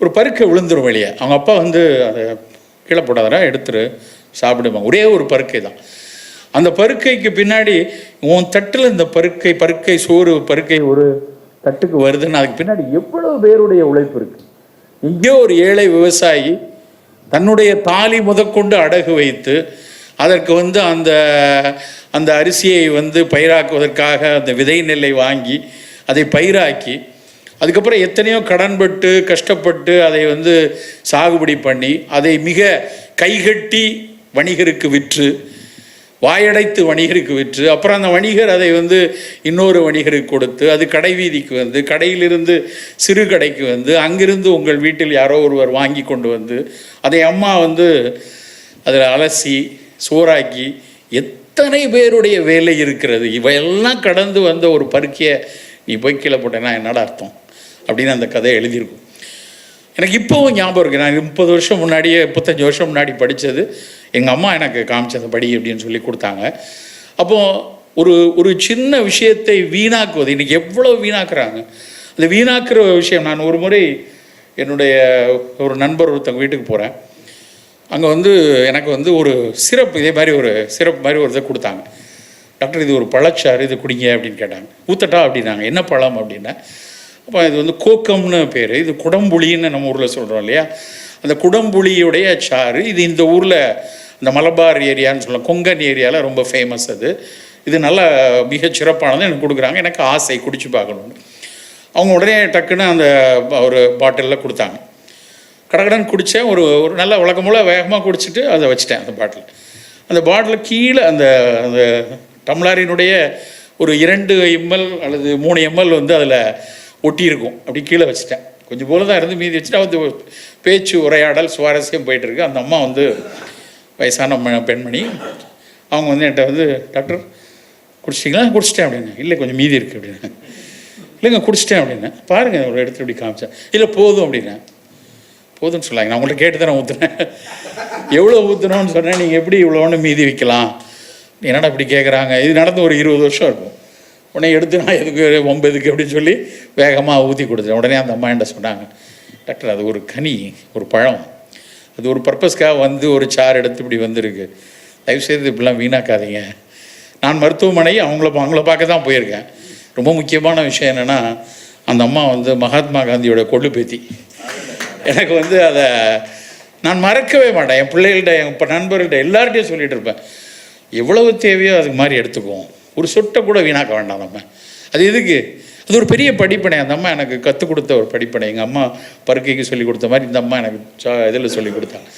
ஒரு பருக்கை விழுந்துரும் வெளியே. அவங்க அப்பா வந்து அதை கீழே போடாதரா எடுத்துரு சாப்பிடுவாங்க ஒரே ஒரு பருக்கை தான். அந்த பருக்கைக்கு பின்னாடி உன் தட்டில் இந்த பருக்கை பருக்கை சோறு பருக்கை ஒரு தட்டுக்கு வருதுன்னு அதுக்கு பின்னாடி எவ்வளவு பேருடைய உழைப்பு இருக்கு. இங்கேயோ ஒரு ஏழை விவசாயி தன்னுடைய தாலி முதற்கொண்டு அடகு வைத்து அதற்கு வந்து அந்த அந்த அரிசியை வந்து பயிராக்குவதற்காக அந்த விதை நெல்லை வாங்கி அதை பயிராக்கி அதுக்கப்புறம் எத்தனையோ கடன்பட்டு கஷ்டப்பட்டு அதை வந்து சாகுபடி பண்ணி அதை மிக கைகட்டி வணிகருக்கு விற்று வாயடைத்து வணிகருக்கு விற்று அப்புறம் அந்த வணிகர் அதை வந்து இன்னொரு வணிகருக்கு கொடுத்து அது கடை வீதிக்கு வந்து கடையிலிருந்து சிறு கடைக்கு வந்து அங்கிருந்து உங்கள் வீட்டில் யாரோ ஒருவர் வாங்கி கொண்டு வந்து அதை அம்மா வந்து அதில் அலசி சோறாக்கி எத்தனை பேருடைய வேலை இருக்கிறது? இவையெல்லாம் கடந்து வந்த ஒரு பருக்கியை நீ போய் கீழே போட்டேன்னா என்னடா அர்த்தம்? அப்படின்னு அந்த கதை எழுதியிருக்கும். எனக்கு இப்போவும் ஞாபகம் இருக்குது நான் முப்பது வருஷம் முன்னாடியே முப்பத்தஞ்சு வருஷம் முன்னாடி படித்தது எங்கள் அம்மா எனக்கு காமிச்சது படி அப்படின்னு சொல்லி கொடுத்தாங்க. அப்போது ஒரு ஒரு சின்ன விஷயத்தை வீணாக்குவது இன்றைக்கி எவ்வளோ வீணாக்குறாங்க? அந்த வீணாக்குற விஷயம் நான் ஒரு முறை என்னுடைய ஒரு நண்பர் ஒருத்தவங்க வீட்டுக்கு போகிறேன் அங்கே வந்து எனக்கு வந்து ஒரு சிரப் இதே மாதிரி ஒரு சிரப் மாதிரி ஒரு இதை கொடுத்தாங்க. டாக்டர் இது ஒரு பழச்சாறு இது குடிங்க அப்படின்னு கேட்டாங்க. ஊத்தட்டா? அப்படின்னாங்க. என்ன பழம்? அப்படின்னா அப்போ இது வந்து கோக்கம்னு பேர். இது குடம்புளின்னு நம்ம ஊரில் சொல்கிறோம் இல்லையா? அந்த குடம்புளியுடைய சாறு இது இந்த ஊரில் இந்த மலபார் ஏரியான்னு சொல்லலாம் கொங்கன் ஏரியாவில் ரொம்ப ஃபேமஸ் அது. இது நல்லா மிகச் சிறப்பானது எனக்கு கொடுக்குறாங்க. எனக்கு ஆசை குடிச்சு பார்க்கணுன்னு அவங்க உடனே டக்குன்னு அந்த ஒரு பாட்டிலில் கொடுத்தாங்க. கடகடன் குடித்தேன் ஒரு ஒரு நல்ல வழக்கம் போல் வேகமாக குடிச்சிட்டு அதை வச்சுட்டேன் அந்த பாட்டில். அந்த பாட்டில் கீழே அந்த அந்த டம்ளாரினுடைய ஒரு இரண்டு எம்எல் அல்லது மூணு எம்எல் வந்து அதில் ஒட்டியிருக்கும். அப்படி கீழே வச்சுட்டேன். கொஞ்சம் போல தான் இருந்து மீதி வச்சுட்டு வந்து பேச்சு உரையாடல் சுவாரஸ்யம் போயிட்டுருக்கு அந்த அம்மா வந்து வயசான பெண்மணி. அவங்க வந்து என்கிட்ட வந்து டாக்டர் குடிச்சிட்டிங்களா? குடிச்சிட்டேன் அப்படின்னு இல்லை கொஞ்சம் மீதி இருக்குது அப்படின்னு இல்லைங்க குடிச்சிட்டேன் அப்படின்னு பாருங்கள் ஒரு இடத்துல இப்படி காமிச்சேன் இல்லை போதும் அப்படின்னா போதும்னு சொல்லாங்க நான் உங்கள்கிட்ட கேட்டு தானே ஊற்றுனேன் எவ்வளோ ஊற்றுனோன்னு சொன்னேன். நீங்கள் எப்படி இவ்வளோன்னு மீதி வைக்கலாம்? என்னடா இப்படி கேட்குறாங்க இது நடந்து ஒரு இருபது வருஷம் இருக்கும். உடனே எடுத்து நான் எதுக்கு ஒன்பதுக்கு எதுக்கு அப்படின்னு சொல்லி வேகமாக ஊற்றி கொடுத்தேன் உடனே அந்த அம்மா என்ன சொன்னாங்க டாக்டர் அது ஒரு கனி ஒரு பழம். அது ஒரு பர்பஸ்க்காக வந்து ஒரு சார் எடுத்து இப்படி வந்திருக்கு. தயவுசெய்து இப்படிலாம் வீணாக்காதீங்க. நான் மருத்துவமனை அவங்கள அவங்கள பார்க்க தான் போயிருக்கேன். ரொம்ப முக்கியமான விஷயம் என்னென்னா அந்த அம்மா வந்து மகாத்மா காந்தியோட கொள்ளு பேத்தி. எனக்கு வந்து அதை நான் மறக்கவே மாட்டேன். என் பிள்ளைகள்கிட்ட என் இப்போ நண்பர்கள்ட்ட எல்லார்ட்டையும் சொல்லிகிட்டு இருப்பேன். எவ்வளவு தேவையோ அதுக்கு மாதிரி எடுத்துக்குவோம். ஒரு சொட்டை கூட வீணாக்க வேண்டாம் நம்ம. அது எதுக்கு? அது ஒரு பெரிய படிப்பனை. அந்த அம்மா எனக்கு கற்றுக் கொடுத்த ஒரு படிப்பனை. எங்கள் அம்மா பருக்கைக்கு சொல்லிக் கொடுத்த மாதிரி இந்த அம்மா எனக்கு இதில் சொல்லிக் கொடுத்தாங்க